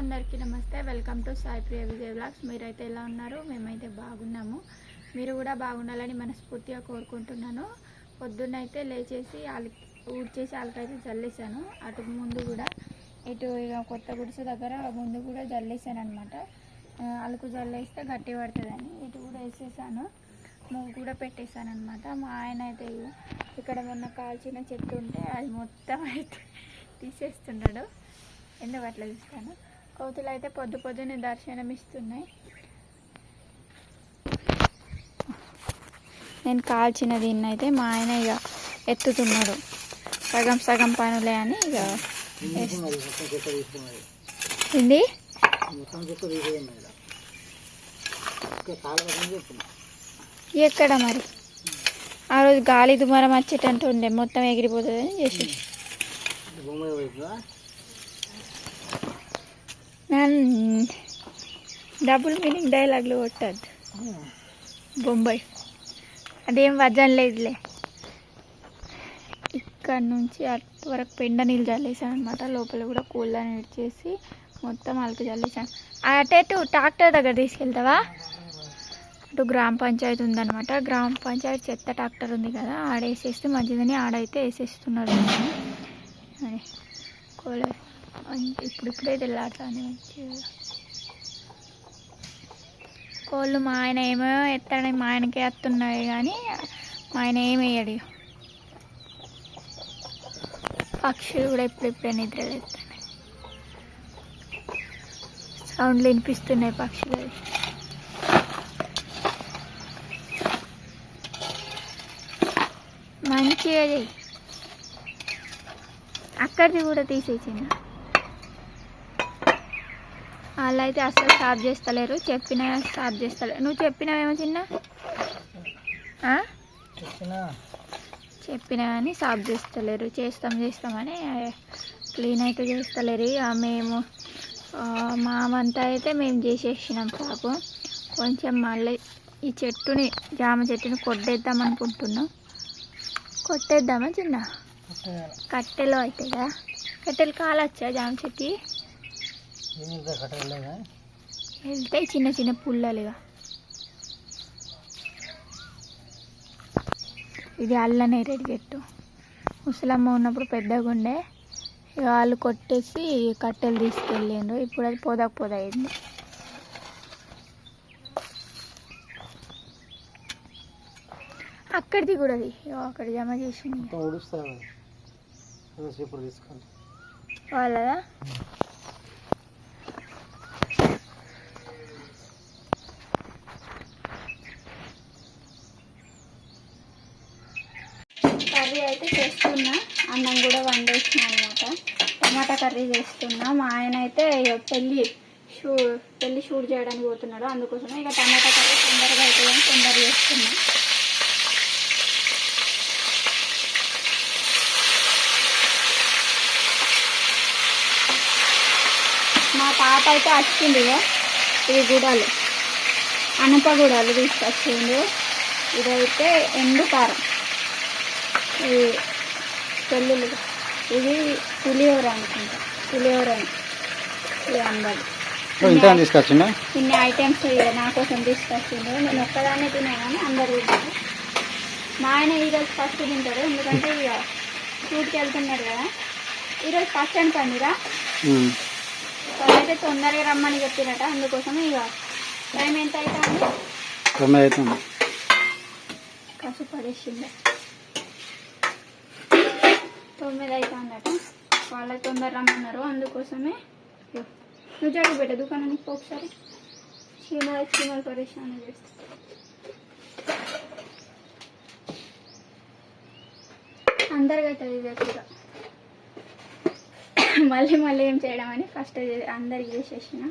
అందరికీ నమస్తే. Welcome to Sai Priya Vijay blogs. మీరైతే ఎలా ఉన్నారు? మేమైతే బాగున్నాము. మీరు కూడా బాగుండాలని మనస్ఫూర్తిగా కోరుకుంటున్నాను. పొద్దున్నైతే లేచేసి ఆలి ఊడ్చేసి ఆలకైతే జల్లేసాను అటు ముందు కూడా ఇటు ఇక కొత్త గుడిసె దగ్గర ముందు కూడా జల్లేసాను అనమాట అలుకు జల్లేస్తే గట్టి పడుతుందని ఇటు కూడా వేసేసాను. ముగ్గు కూడా పెట్టేశాను అనమాట మా ఆయన అయితే ఇక్కడ మొన్న కాల్చిన చెట్టు ఉంటే అది మొత్తం అయితే తీసేస్తున్నాడు. ఎందుకు అట్లా చూస్తాను? కోతులు అయితే పొద్దు పొద్దున్నే దర్శనం ఇస్తున్నాయి నేను కాల్చిన దీన్ని అయితే మా ఆయన ఇక ఎత్తుతున్నాడు. సగం సగం పనులే అని ఇక ఏంది? ఎక్కడ మరి? ఆ రోజు గాలి దుమారం వచ్చేటంటుండే మొత్తం ఎగిరిపోతుంది అని చేసి డబుల్ మీనింగ్ డైలాగ్లు కొట్టద్దు. బొంబాయి. అదేం వజన్ లేదులే. ఇక్కడ నుంచి అటు వరకు పెండ నీళ్ళు చల్లేసాను అనమాట లోపల కూడా కూలని విడిచేసి మొత్తం అలకి చల్లేసాను. అటు ట్రాక్టర్ దగ్గర తీసుకెళ్తావా? అటు గ్రామ పంచాయతీ ఉందన్నమాట. గ్రామ పంచాయతీ చెత్త ట్రాక్టర్ ఉంది కదా ఆడేసేస్తే మంచిదని ఆడైతే వేసేస్తున్నాడు అని కోలే. ఇప్పుడిప్పుడే తెల్లాడుతుంది మంచిగా. కోళ్ళు మా ఆయన ఏమో ఎత్తాడని మా ఆయనకే ఎత్తున్నాయి కానీ మా ఆయన ఏమేయడు వేయడు. పక్షులు కూడా ఇప్పుడిప్పుడే ఎత్తాయి సౌండ్లు వినిపిస్తున్నాయి పక్షులు. మంచిగా అక్కడిది కూడా తీసేసింది వాళ్ళు అయితే అసలు స్టాప్ చేస్తలేరు చెప్పినా స్టాప్ చేస్తలేరు. నువ్వు చెప్పినావేమో చిన్న? చెప్పిన? కానీ స్టాప్ చేస్తలేరు. చేస్తాం చేస్తామని క్లీన్ అయితే చేస్తలేరు. మేము ఆ, మా వంతా అయితే మేము చేసేసినాం పాపం కొంచెం మళ్ళీ ఈ చెట్టుని జామ చెట్టుని కొట్టేద్దాం అనుకుంటున్నాం. కొట్టేద్దామా చిన్న? కట్టెలో అవుతాయా? కట్టెలు కాలొచ్చా జామ చెట్టు వెళ్తాయి చిన్న చిన్న పుల్లలుగా. ఇది అల్ల నేరేడు చెట్టు ముసలమ్మ ఉన్నప్పుడు పెద్దగా ఉండే వాళ్ళు కొట్టేసి కట్టెలు తీసుకెళ్ళిండ్రు. ఇప్పుడు అది పోదాకు పోదా అయింది. అక్కడిది కూడా అది ఇగో అక్కడ జమ చేసింది. వాళ్ళదా కర్రీ అయితే చేస్తున్నా అన్నం కూడా వండేసిన అనమాట టమాటా కర్రీ చేస్తున్నా. మా ఆయన అయితే పెళ్ళి పెళ్ళి షూ పెళ్ళి షూట్ చేయడానికి పోతున్నాడు. అందుకోసమే ఇక టమాటా కర్రీ తొందరగా అవుతుందని తొందర చేస్తున్నా. మా పాప అయితే వచ్చింది ఇగో ఇవి గుడాలు. అనప గుడాలు తీసుకొచ్చిండు. ఇదైతే ఎండు కారం. పెళ్ళిళ్ళు ఇది పులిహోర అనుకుంటా. పులిహోర ఇంత తీసుకొచ్చిందా ఇన్ని ఐటమ్స్ నా కోసం తీసుకొచ్చిండు. నేను ఒక్కదాన్నే తినే కానీ అందరు తింటారు. మా ఆయన ఈరోజు ఫస్ట్ తింటాడు. ఎందుకంటే ఇక షూట్కి వెళ్తున్నాడు కదా. ఈరోజు ఫస్ట్ పండిరా వాళ్ళైతే తొందరగా రమ్మని చెప్పినట. అందుకోసం ఇక టైం ఎంత అవుతుంది తొమ్మిది అవుతుంది కసు పడేసింది తొమ్మిది అవుతుందట వాళ్ళకి తొందర రమ్మన్నారు. అందుకోసమే నువ్వు జరుగు పెట్ట దుకాణానికి ఒకసారి. చీమలు చీమలు పరిశ్రమ చేస్తా అందరికి అవుతుంది ఇదే కూర. మళ్ళీ మళ్ళీ ఏం చేయడం అని ఫస్ట్ అందరికి చేసేసిన.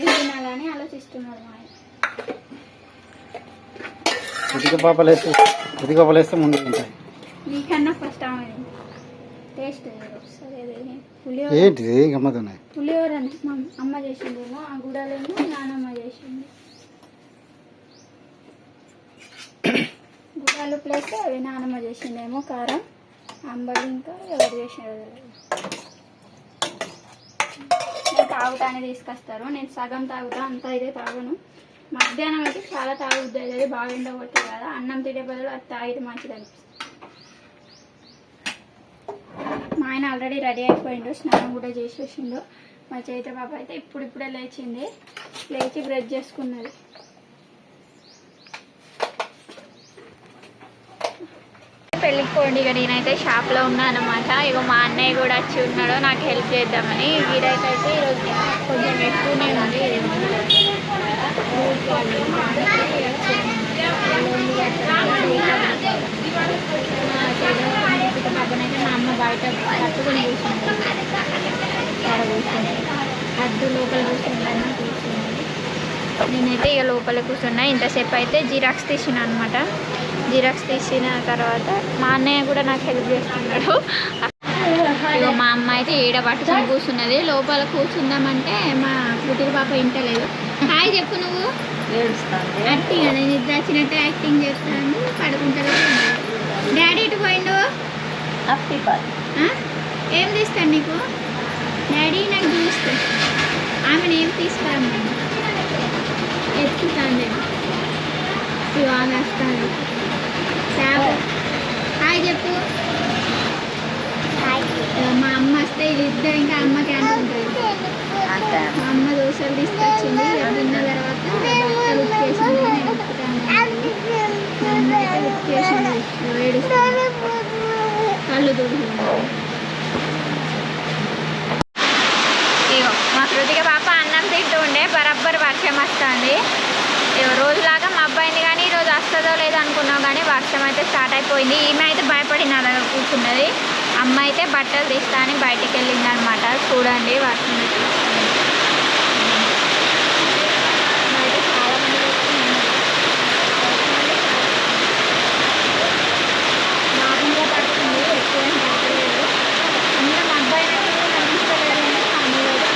ఏం తినాలని ఆలోచిస్తున్నారు మా ఆయన. ఉతిక పాపలు వేస్తే ఉతిక పాపలు ముందు ఉంటాయి నీకన్నా ఫస్ట్ ఆమె. టేస్ట్ ఏంటిది గమ్మతున్నాయి పులిహోర. అని మా అమ్మ చేసిందేమో ఆ గుడాలేమో నానమ్మ చేసింది. గుడాలు ప్లస్ అవి నానమ్మ చేసిందేమో కారం అంబలి ఇంకా ఎవరు చేసినారు. తాగుతానే తీసుకొస్తారు. నేను సగం తాగుతా అంత అయితే తాగను. మధ్యాహ్నం అయితే చాలా తాగుద్ది అది బాగా ఎండ కొట్టింది కదా. అన్నం తినే బదులు అది తాగితే మంచిది అనిపిస్తుంది మా ఆయన ఆల్రెడీ రెడీ అయిపోయిండు స్నానం కూడా చేసేసిండు. మా చైత్ర పాప అయితే ఇప్పుడిప్పుడే లేచింది. లేచి బ్రష్ చేసుకున్నది. పెళ్ళికి పోండి ఇక నేనైతే షాప్లో ఉన్నాను అనమాట ఇక మా అన్నయ్య కూడా వచ్చి ఉన్నాడు నాకు హెల్ప్ చేద్దామని. వీడైతే అయితే ఈరోజు కొంచెం ఎక్కువనే ఉంది పాపనైతే మా అమ్మ బయట పట్టుకుని కూర్చుంది ఆడ కూర్చుంది అద్దు లోపల కూర్చుందన్న కూర్చుంది నేనైతే ఇక లోపల కూర్చున్నా. ఇంతసేపు అయితే జిరాక్స్ తీసిన అనమాట జిరాక్స్ తీసిన తర్వాత మా అన్నయ్య కూడా నాకు హెల్ప్ చేస్తున్నాడు. ఇక మా అమ్మ అయితే ఈడ పట్టుకొని కూర్చున్నది. లోపల కూర్చుందామంటే మా పుట్టిన పాప ఇంటలేదు హాయ్ చెప్పు నువ్వు. యాక్టింగ్ అని నిద్ర వచ్చినట్టు యాక్టింగ్ చేస్తాను. పడుకుంటాడు డాడీ ఇటు పోయిండు? పార్ట్ ఆ? ఏం తీస్తాను నీకు? డాడీ నాకు చూస్తే ఆమెను ఏం తీసుకురమ్మని ఎత్తుతాను. నేను ఆమె వస్తాను. హాయ్ చెప్పు. మా అమ్మ వస్తే ఇద్దరు ఇంకా అమ్మకి అనుకుంటుంది మా అమ్మ దోశలు తీసుకొచ్చింది. తిన్న తర్వాత మా అమ్మ అయితే ఉతికేసింది ఇగో ఏడుస్తుంది కళ్ళు ఇగో మా కృతిక పాప అన్నం తింటూ ఉండే బరబ్బర్ వర్షం వస్తుంది. ఇగో రోజులాగా మా అబ్బాయిని కానీ ఈరోజు వస్తుందో లేదో అనుకున్నాం కానీ వర్షం అయితే స్టార్ట్ అయిపోయింది. ఈమె అయితే భయపడి నా దగ్గర కూర్చున్నది. అమ్మ అయితే బట్టలు తీస్తా అని బయటికి వెళ్ళింది అనమాట చూడండి వర్షం అయితే వస్తుంది. బయట చాలా మంది వస్తున్నారు. నార్మల్గా పడుతుంది ఎక్కువ ఏం పడలేదు అందులో మా అబ్బాయి నాకు కనిపించలేదు అని మా అమ్మ అయితే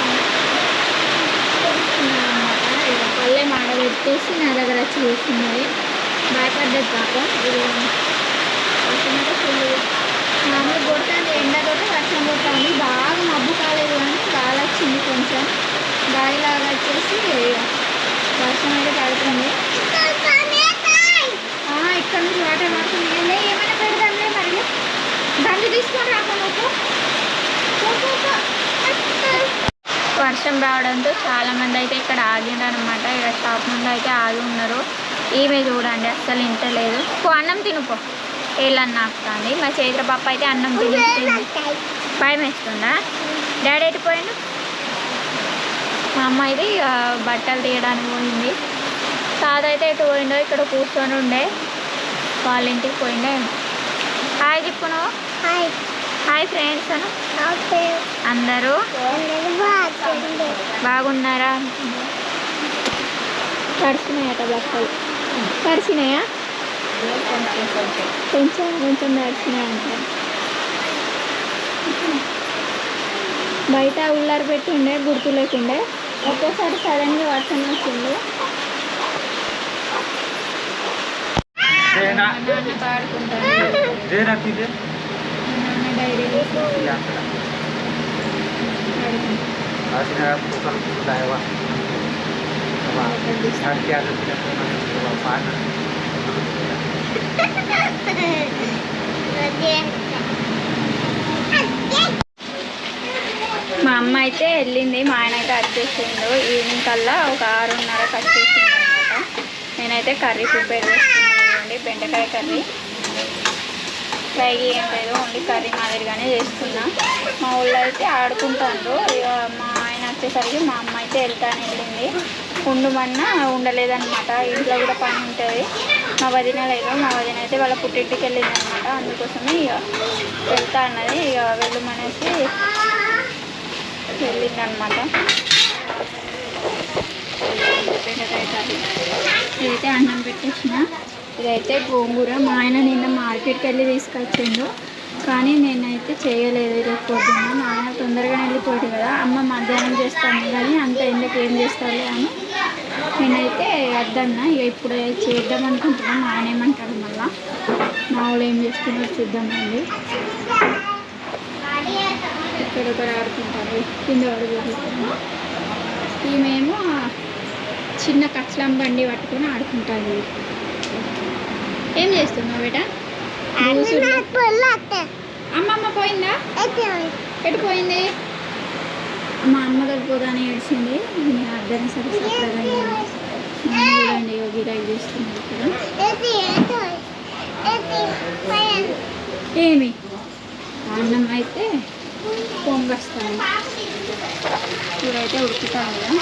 తెలుసుకున్నాను అనమాట ఇక పల్లె మాడ నా దగ్గర వచ్చి చూస్తున్నది భయపడ్డది పాపం. ఇది వర్షం ఫుల్ మామూలు కొడుతుంది ఎండ కొట్టి వర్షం కొడుతుంది. బాగా మబ్బు కాలేదు కానీ బాగా వచ్చింది కొంచెం. గాలిలాగా వచ్చేసి వర్షం అయితే పడుతుంది. ఇక్కడ నుంచి వాటర్ పడుతుంది ఏమైనా పెడదాంలే మరి. బండి తీసుకొని రాక నువ్వు పో, పో, పో. వర్షం రావడంతో చాలామంది అయితే ఇక్కడ ఆగిండ్రు ఇక్కడ షాప్ ముందు అయితే ఆగి ఉన్నారు. ఈమె చూడండి అస్సలు ఇంటలేదు. పో అన్నం తినుకో ఏళ్ళని నాకుతుంది మా చైత్ర పాప అయితే అన్నం తినిస్తుంది భయం వేస్తుందా? డాడీ ఎటు పోయిండు? మా అమ్మ అయితే బట్టలు తీయడానికి పోయింది. తాత అయితే ఎటు పోయిండో ఇక్కడ కూర్చొని ఉండే. వాళ్ళ ఇంటికి పోయిండే. హాయ్ చెప్పును హాయ్. హాయ్ ఫ్రెండ్స్ అను. అందరూ? బాగున్నారా? తడిసినాయట బట్టలు. తడిసినాయా? కొంచెం కొంచెం తడిసినాయి అంటారు బయట ఉల్లారు పెట్టి ఉండే గుర్తు లేకుండే. ఒక్కోసారి సడన్గా వర్షం వచ్చింది. పాడుకుంటాను మా అమ్మ అయితే వెళ్ళింది మా ఆయన అయితే వచ్చేసిండు ఈవినింగ్ కల్లా ఒక ఆరున్నరకు వచ్చేసింది అనమాట. నేనైతే కర్రీ ప్రిపేర్ చేస్తున్నాను బెండకాయ కర్రీ. ఫ్రై ఏం లేదు ఓన్లీ కర్రీ మాదిరిగానే చేస్తున్నా. మా ఊళ్ళో అయితే ఆడుకుంటాను ఇక మా ఆయన వచ్చేసరికి మా అమ్మ అయితే వెళ్తాను వెళ్ళింది. ఉండమన్నా ఉండలేదన్నమాట. ఇంట్లో కూడా పని ఉంటుంది. మా వదిన లేదు. మా వదిన అయితే వాళ్ళ పుట్టింటికి వెళ్ళింది అనమాట అందుకోసమే ఇక వెళ్తా అన్నది. ఇక వెళ్ళమనేసి వెళ్ళిందనమాట బెండకాయ ఇదైతే అన్నం పెట్టేసిన. ఇదైతే గోంగూర. మా ఆయన నిన్న మార్కెట్కి వెళ్ళి తీసుకొచ్చిండు. కానీ నేనైతే చేయలేదు రేపు పొద్దున్న. మా ఆయన తొందరగానే వెళ్ళిపోయాడు కదా. అమ్మ మధ్యాహ్నం చేస్తాను కానీ అంత ఎండకి ఏం చేస్తాను అని నేనైతే వద్దన్నా. ఇక ఇప్పుడు చేద్దాం అనుకుంటున్నాను మా ఆయన ఏమంటాడు మళ్ళా? మా వాళ్ళు ఏం చేస్తున్నారో చూద్దామండి ఇక్కడ ఒకరు ఆడుకుంటారు. కింద పడుకుంటారు ఈమెమో చిన్న కచ్చలం బండి పట్టుకొని ఆడుకుంటారు ఏం చేస్తున్నావు బేట. అమ్మమ్మ పోయిందా? ఎటు పోయింది? మా అమ్మ దగ్గరగానే ఏడ్చింది. అర్థం సరే చూడండి యోగి చేస్తున్నారు ఇక్కడ ఏమి? అన్నం అయితే పొంగస్తాను. కూర అయితే ఉడుకుతాను కదా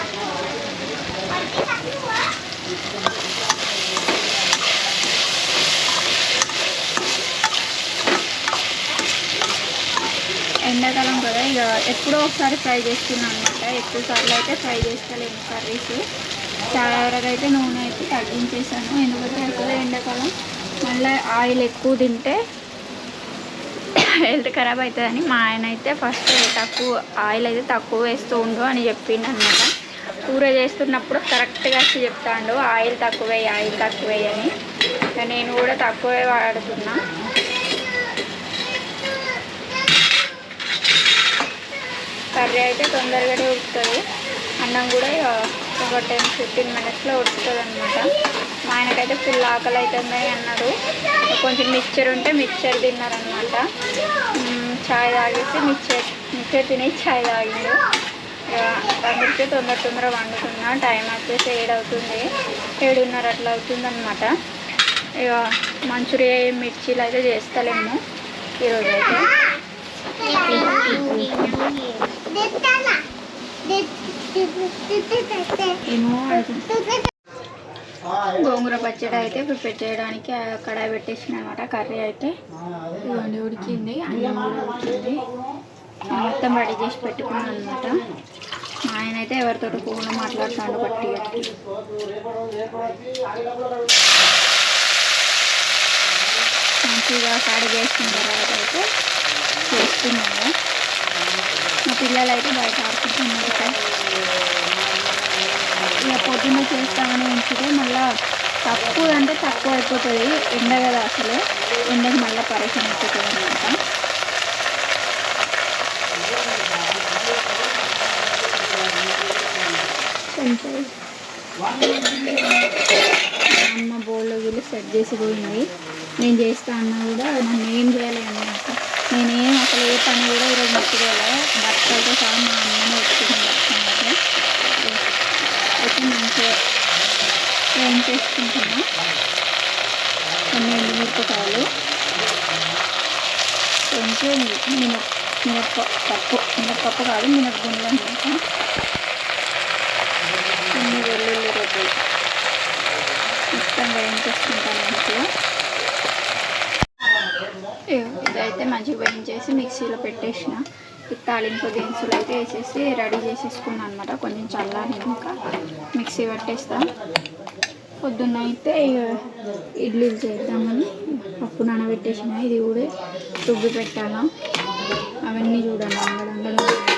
ఎండాకాలం కదా ఇక ఎప్పుడో ఒకసారి ఫ్రై చేస్తున్నాను అనమాట ఎక్కువ సార్లు అయితే ఫ్రై చేస్తలేను కర్రీస్. చాలా వరకు అయితే నూనె అయితే తగ్గించేసాను. ఎందుకంటే ఎక్కువ ఎండాకాలం. మళ్ళీ ఆయిల్ ఎక్కువ తింటే హెల్త్ ఖరాబ్ అవుతుందని మా ఆయన అయితే ఫస్ట్ తక్కువ ఆయిల్ అయితే తక్కువ వేస్తూ ఉండు అని చెప్పిండు అనమాట కూర చేస్తున్నప్పుడు కరెక్ట్గా వచ్చి చెప్తాండు ఆయిల్ తక్కువ ఆయిల్ తక్కువ అని. నేను కూడా తక్కువే వాడుతున్నా. కర్రీ అయితే తొందరగానే ఉడుకుతుంది. అన్నం కూడా ఇక ఒక టెన్ ఫిఫ్టీన్ మినిట్స్లో ఉడుకుతుంది అనమాట మా ఆయనకైతే ఫుల్ ఆకలి అవుతుంది అన్నాడు. కొంచెం మిక్చర్ ఉంటే మిక్చర్ తిన్నారనమాట చాయ్ తాగేసి మిక్చర్ మిక్చర్ తినేసి చాయ్ తాగిండు. ఇక అందుకే తొందర తొందర వండుతున్నా. టైం వచ్చేసి ఏడు అవుతుంది ఏడున్నర అట్లా అవుతుంది అనమాట ఇక మంచూరియా మిర్చీలు అయితే చేస్తలేము ఈరోజు అయితే గోంగూర పచ్చడి అయితే ప్రిపేర్ చేయడానికి కడాయి పెట్టేసిన అనమాట కర్రీ అయితే. ఇవన్నీ ఉడికింది అన్నం కూడా ఉడికింది. మొత్తం రెడీ చేసి పెట్టుకున్నాను అనమాట. మా ఆయన అయితే ఎవరితో ఫోన్ మాట్లాడుతాడు బట్టి మంచిగా కడిగి వేసిన తర్వాత అయితే చేస్తున్నాను. పిల్లలు అయితే బయట ఆడుకుంటున్నారు ఇక పొద్దున్న చేస్తామని ఉంచితే మళ్ళీ తక్కువ అంటే తక్కువ అయిపోతుంది. ఎండ కదా అసలు. ఎండకి మళ్ళీ పరేషన్ అయిపోతుంది అనమాట మా అమ్మ బోళ్ళు వీళ్ళు సెట్ చేసి పోయింది. నేను చేస్తా అన్నా కూడా నన్ను ఏం చేయాలి అన్నమాట నేనేం అసలు ఏ పని కూడా ఈరోజు మర్చిపోలే. భర్తలతో సహా మా అమ్మని పెట్టుకుంది బట్టలు అయితే మంచిగా ఏం చేసుకుంటున్నా? కొన్ని ఎండుమిరపకాయలు కొంచెం మినప మినప్ప పప్పు. మినప్పప్పు కాదు మినపగుండ్లు అనమాట కొన్ని వెల్లుల్లి రొట్టెలు మొత్తం వేయించేసుకుంటాను మంచిగా ఇగో ఇదైతే మంచిగా వేయించేసి మిక్సీలో పెట్టేసిన. తాలింపు దినుసులు అయితే వేసేసి రెడీ చేసేసుకున్నాను అనమాట కొంచెం చల్లారినాక మిక్సీ పట్టేస్తా. పొద్దున్న అయితే ఇడ్లీలు చేద్దామని పప్పు నానబెట్టేసిన. ఇది కూడా రుబ్బి పెట్టాలా. అవన్నీ చూడండి. అంగడంగడం